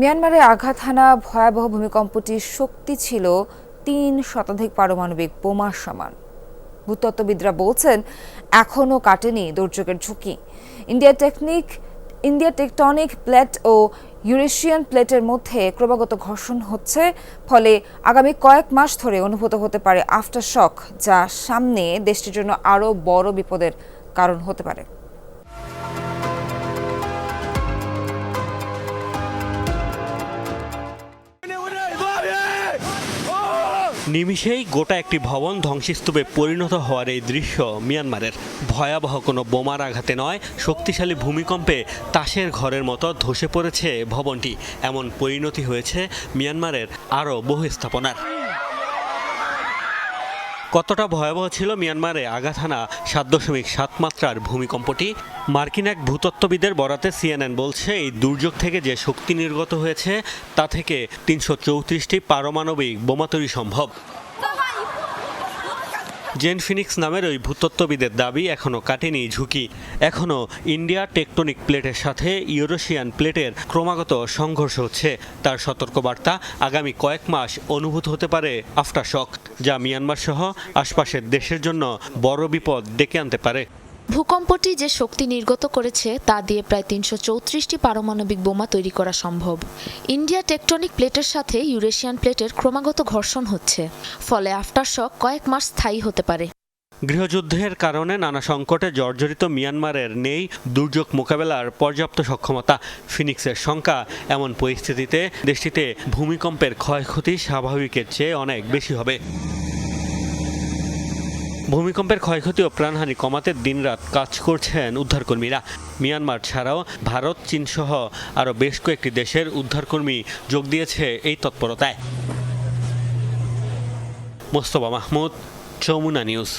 মিয়ানমারে আঘাত হানা ভয়াবহ ভূমিকম্পটির শক্তি ছিল তিন শতাধিক পারমাণবিক বোমার সমান। ভূতত্ত্ববিদরা বলছেন, এখনও কাটেনি দুর্যোগের ঝুঁকি। India technic, India tectonic plate ও ইউরেশিয়ান প্লেটের মধ্যে ক্রমাগত ঘর্ষণ হচ্ছে, ফলে আগামী কয়েক মাস ধরে অনুভূত হতে পারে আফটার শক যা সামনে দেশটির জন্য আরও বড় বিপদের কারণ হতে পারে। নিমিষেই গোটা একটি ভবন ধ্বংসস্তূপে পরিণত হওয়ার এই দৃশ্য মিয়ানমারের ভয়াবহ কোনো বোমার আঘাতে নয়, শক্তিশালী ভূমিকম্পে তাসের ঘরের মতো ধসে পড়েছে ভবনটি। এমন পরিণতি হয়েছে মিয়ানমারের আরও বহু স্থাপনার। কতটা ভয়াবহ ছিল মিয়ানমারে আঘাত হানা সাত দশমিক সাত মাত্রার ভূমিকম্পটি? মার্কিন এক ভূতত্ত্ববিদের বরাতে সিএনএন বলছে, এই দুর্যোগ থেকে যে শক্তি নির্গত হয়েছে, তা থেকে তিনশো চৌত্রিশটি পারমাণবিক বোমা তৈরি সম্ভব। জেন ফিনিক্স নামের ওই ভূতত্ত্ববিদের দাবি এখনও কাটেনি ঝুঁকি। এখনও ইন্ডিয়া টেকটনিক প্লেটের সাথে ইউরোশিয়ান প্লেটের ক্রমাগত সংঘর্ষ হচ্ছে। তার সতর্কবার্তা আগামী কয়েক মাস অনুভূত হতে পারে আফটার শক যা মিয়ানমার সহ আশপাশের দেশের জন্য বড় বিপদ ডেকে আনতে পারে। ভূকম্পটি যে শক্তি নির্গত করেছে তা দিয়ে প্রায় তিনশো চৌত্রিশটি পারমাণবিক বোমা তৈরি করা সম্ভব। ইন্ডিয়া টেকটনিক প্লেটের সাথে ইউরেশিয়ান প্লেটের ক্রমাগত ঘর্ষণ হচ্ছে, ফলে আফটার শক কয়েক মাস স্থায়ী হতে পারে। গৃহযুদ্ধের কারণে নানা সংকটে জর্জরিত মিয়ানমারের নেই দুর্যোগ মোকাবেলার পর্যাপ্ত সক্ষমতা। ফিনিক্সের শঙ্কা, এমন পরিস্থিতিতে দেশটিতে ভূমিকম্পের ক্ষয়ক্ষতি স্বাভাবিকের চেয়ে অনেক বেশি হবে। ভূমিকম্পের ক্ষয়ক্ষতি ও প্রাণহানি কমাতে দিনরাত কাজ করছেন উদ্ধারকর্মীরা। মিয়ানমার ছাড়াও ভারত, চীনসহ আরও বেশ কয়েকটি দেশের উদ্ধারকর্মী যোগ দিয়েছে এই তৎপরতায়। মোস্তফা মাহমুদ চৌমুনা নিউজ।